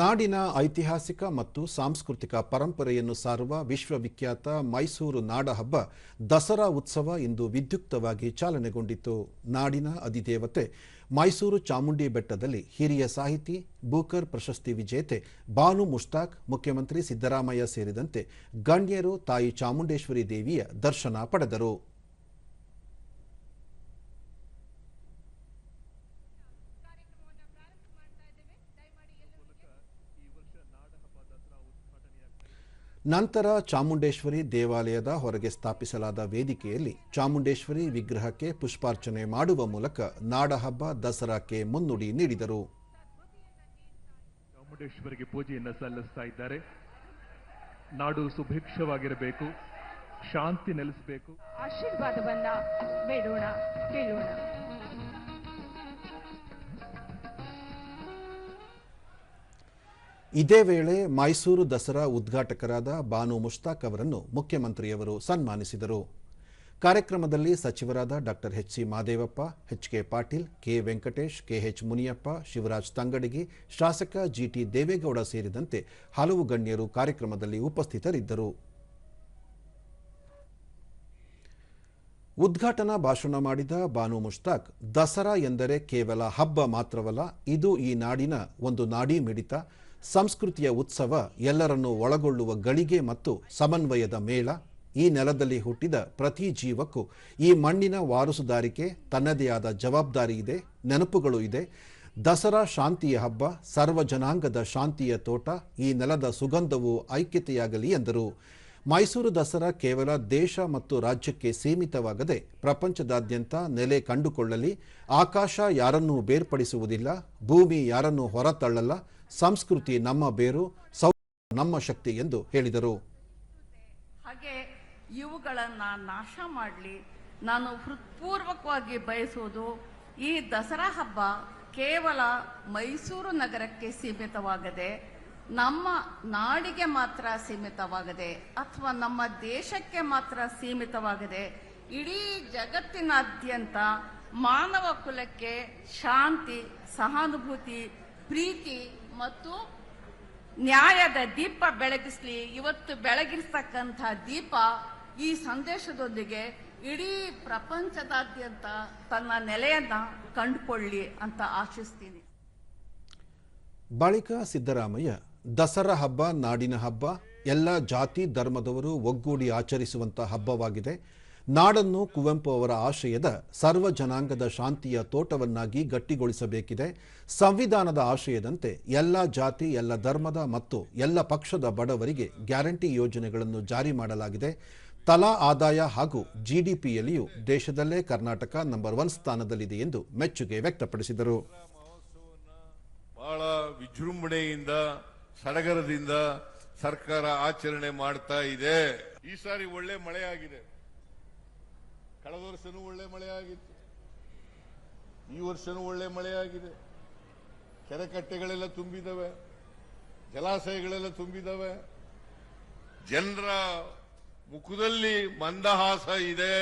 ನಾಡಿನ ಐತಿಹಾಸಿಕ ಮತ್ತು ಸಾಂಸ್ಕೃತಿಕ ಪರಂಪರೆಯನ್ನು ಸಾರುವ ವಿಶ್ವವಿಖ್ಯಾತ ಮೈಸೂರು ನಾಡಹಬ್ಬ ದಸರಾ ಉತ್ಸವ ಇಂದು ವಿದ್ಯುಕ್ತವಾಗಿ ಚಾಲನೆಗೊಂಡಿತು ನಾಡಿನ ಅಧಿದೇವತೆ ಮೈಸೂರು ಚಾಮುಂಡಿ ಬೆಟ್ಟದಲ್ಲಿ ಹಿರಿಯ ಸಾಹಿತಿ, ಬೂಕರ್ ಪ್ರಶಸ್ತಿ ವಿಜೇತೆ ಬಾನು ಮುಷ್ತಾಕ್, ಮುಖ್ಯಮಂತ್ರಿ ಸಿದ್ದರಾಮಯ್ಯ ಸೇರಿದಂತೆ ಗಣ್ಯರು ತಾಯಿ ಚಾಮುಂಡೇಶ್ವರಿ ದೇವಿಯ ದರ್ಶನ ಪಡೆದರು. ನಂತರ ಚಾಮುಂಡೇಶ್ವರಿ ದೇವಾಲಯದ ಹೊರಗೆ ಸ್ಥಾಪಿಸಲಾದ ವೇದಿಕೆಯಲ್ಲಿ ಚಾಮುಂಡೇಶ್ವರಿ ವಿಗ್ರಹಕ್ಕೆ ಪುಷ್ಪಾರ್ಚನೆ ಮಾಡುವ ಮೂಲಕ ನಾಡಹಬ್ಬ ದಸರಾಕ್ಕೆ ಮುನ್ನುಡಿ ನೀಡಿದರು. ಚಾಮುಂಡೇಶ್ವರಿಗೆ ಪೂಜೆಯನ್ನು ಸಲ್ಲಿಸ್ತಾ ಇದ್ದಾರೆ. ನಾಡು ಸುಭಿಕ್ಷವಾಗಿರಬೇಕು ಶಾಂತಿ ನೆಲೆಸಬೇಕು. ಆಶೀರ್ವಾದವನ್ನ ಬೇಡೋಣ ಕೇಳೋಣ. ಇದೇ ವೇಳೆ ಮೈಸೂರು ದಸರಾ ಉದ್ಘಾಟಕರಾದ ಬಾನು ಮುಷ್ತಾಕ್ ಅವರನ್ನು ಮುಖ್ಯಮಂತ್ರಿಯವರು ಸನ್ಮಾನಿಸಿದರು. ಕಾರ್ಯಕ್ರಮದಲ್ಲಿ ಸಚಿವರಾದ doctor H C Mahadevappa, H K Patil, K Venkatesh K H Muniyappa, Shivaraj Tangadagi ಶಾಸಕ ಜಿಟಿ ದೇವೇಗೌಡ ಸೇರಿದಂತೆ ಹಲವು ಗಣ್ಯರು ಕಾರ್ಯಕ್ರಮದಲ್ಲಿ ಉಪಸ್ಥಿತರಿದ್ದರು. ಉದ್ಘಾಟನಾ ಭಾಷಣ ಮಾಡಿದ ಬಾನು ಮುಷ್ತಾಕ್, ದಸರಾ ಎಂದರೆ ಕೇವಲ ಹಬ್ಬ ಮಾತ್ರವಲ್ಲ, ಇದು ಈ ನಾಡಿನ ಒಂದು ನಾಡಿ ಮಿಡಿತ ಸಂಸ್ಕೃತಿಯ ಉತ್ಸವ ಎಲ್ಲರನ್ನೂ ಒಳಗೊಳ್ಳುವ ಗಳಿಗೆ ಮತ್ತು ಸಮನ್ವಯದ ಮೇಳ ಈ ನೆಲದಲ್ಲಿ ಹುಟ್ಟಿದ ಪ್ರತಿ ಜೀವಕ್ಕೂ ಈ ಮಣ್ಣಿನ ವಾರಸುದಾರಿಕೆ ತನ್ನದೇ ಆದ ಜವಾಬ್ದಾರಿ ಇದೆ, ನೆನಪುಗಳು ಇದೆ. ದಸರಾ ಶಾಂತಿಯ ಹಬ್ಬ ಸರ್ವ ಜನಾಂಗದ ಶಾಂತಿಯ ತೋಟ, ಈ ನೆಲದ ಸುಗಂಧವು ಐಕ್ಯತೆಯಾಗಲಿ ಎಂದರು. ಮೈಸೂರು ದಸರಾ ಕೇವಲ ದೇಶ ಮತ್ತು ರಾಜ್ಯಕ್ಕೆ ಸೀಮಿತವಾಗದೆ ಪ್ರಪಂಚದಾದ್ಯಂತ ನೆಲೆ ಕಂಡುಕೊಳ್ಳಲಿ. ಆಕಾಶ ಯಾರನ್ನೂ ಬೇರ್ಪಡಿಸುವುದಿಲ್ಲ. ಭೂಮಿ ಯಾರನ್ನೂ ಹೊರತಳ್ಳಲ್ಲ. ಸಂಸ್ಕೃತಿ ನಮ್ಮ ಬೇರು. ಸೌ, ನಮ್ಮ ಶಕ್ತಿ ಎಂದು ಹೇಳಿದರು. ಹಾಗೆ ಇವುಗಳನ್ನು ನಾಶ ಮಾಡಲಿ. ನಾನು ಹೃತ್ಪೂರ್ವಕವಾಗಿ ಬಯಸುವುದು ಈ ದಸರಾ ಹಬ್ಬ ಕೇವಲ ಮೈಸೂರು ನಗರಕ್ಕೆ ಸೀಮಿತವಾಗದೆ ನಮ್ಮ ನಾಡಿಗೆ ಮಾತ್ರ ಸೀಮಿತವಾಗದೆ ಅಥವಾ ನಮ್ಮ ದೇಶಕ್ಕೆ ಮಾತ್ರ ಸೀಮಿತವಾಗದೆ ಇಡೀ ಜಗತ್ತಿನಾದ್ಯಂತ ಮಾನವ ಕುಲಕ್ಕೆ ಶಾಂತಿ, ಸಹಾನುಭೂತಿ, ಪ್ರೀತಿ ಮತ್ತು ನ್ಯಾಯದ ದೀಪ ಬೆಳಗಿಸ್ಲಿ, ಇವತ್ತು ಬೆಳಗಿರ್ತಕ್ಕಂಥ ದೀಪ ಈ ಸಂದೇಶದೊಂದಿಗೆ ಇಡೀ ಪ್ರಪಂಚದಾದ್ಯಂತ ತನ್ನ ನೆಲೆಯನ್ನ ಕಂಡುಕೊಳ್ಳಿ ಅಂತ ಆಶಿಸ್ತೀನಿ. ಬಳಿಕ ಸಿದ್ದರಾಮಯ್ಯ ದಸರಾ ಹಬ್ಬ, ನಾಡಿನ ಹಬ್ಬ, ಎಲ್ಲ ಜಾತಿ ಧರ್ಮದವರು ಒಗ್ಗೂಡಿ ಆಚರಿಸುವಂಥ ಹಬ್ಬವಾಗಿದೆ. ನಾಡನ್ನು ಕುವೆಂಪು ಅವರ ಆಶಯದ ಸರ್ವ ಜನಾಂಗದ ಶಾಂತಿಯ ತೋಟವನ್ನಾಗಿ ಗಟ್ಟಿಗೊಳಿಸಬೇಕಿದೆ. ಸಂವಿಧಾನದ ಆಶಯದಂತೆ ಎಲ್ಲ ಜಾತಿ, ಎಲ್ಲ ಧರ್ಮದ ಮತ್ತು ಎಲ್ಲ ಪಕ್ಷದ ಬಡವರಿಗೆ ಗ್ಯಾರಂಟಿ ಯೋಜನೆಗಳನ್ನು ಜಾರಿ ಮಾಡಲಾಗಿದೆ. ತಲಾ ಆದಾಯ ಹಾಗೂ ಜಿಡಿಪಿಯಲ್ಲಿಯೂ ದೇಶದಲ್ಲೇ ಕರ್ನಾಟಕ ನಂಬರ್ ಒನ್ ಸ್ಥಾನದಲ್ಲಿದೆ ಎಂದು ಮೆಚ್ಚುಗೆ ವ್ಯಕ್ತಪಡಿಸಿದರು. ಬಹಳ ವಿಜೃಂಭಣೆಯಿಂದ ಸಡಗರದಿಂದ ಸರ್ಕಾರ ಆಚರಣೆ ಮಾಡ್ತಾ ಇದೆ. ಈ ಸಾರಿ ಒಳ್ಳೆ ಮಳೆ ಆಗಿದೆ ಕಳೆದ ವರ್ಷನೂ ಒಳ್ಳೆ ಮಳೆ ಆಗಿತ್ತು ಈ ವರ್ಷನೂ ಒಳ್ಳೆ ಮಳೆ ಆಗಿದೆ ಕೆರೆ ಕಟ್ಟೆಗಳೆಲ್ಲ ತುಂಬಿದವೆ. ಜಲಾಶಯಗಳೆಲ್ಲ ತುಂಬಿದವೆ. ಜನರ ಮುಖದಲ್ಲಿ ಮಂದಹಾಸ ಇದೆ.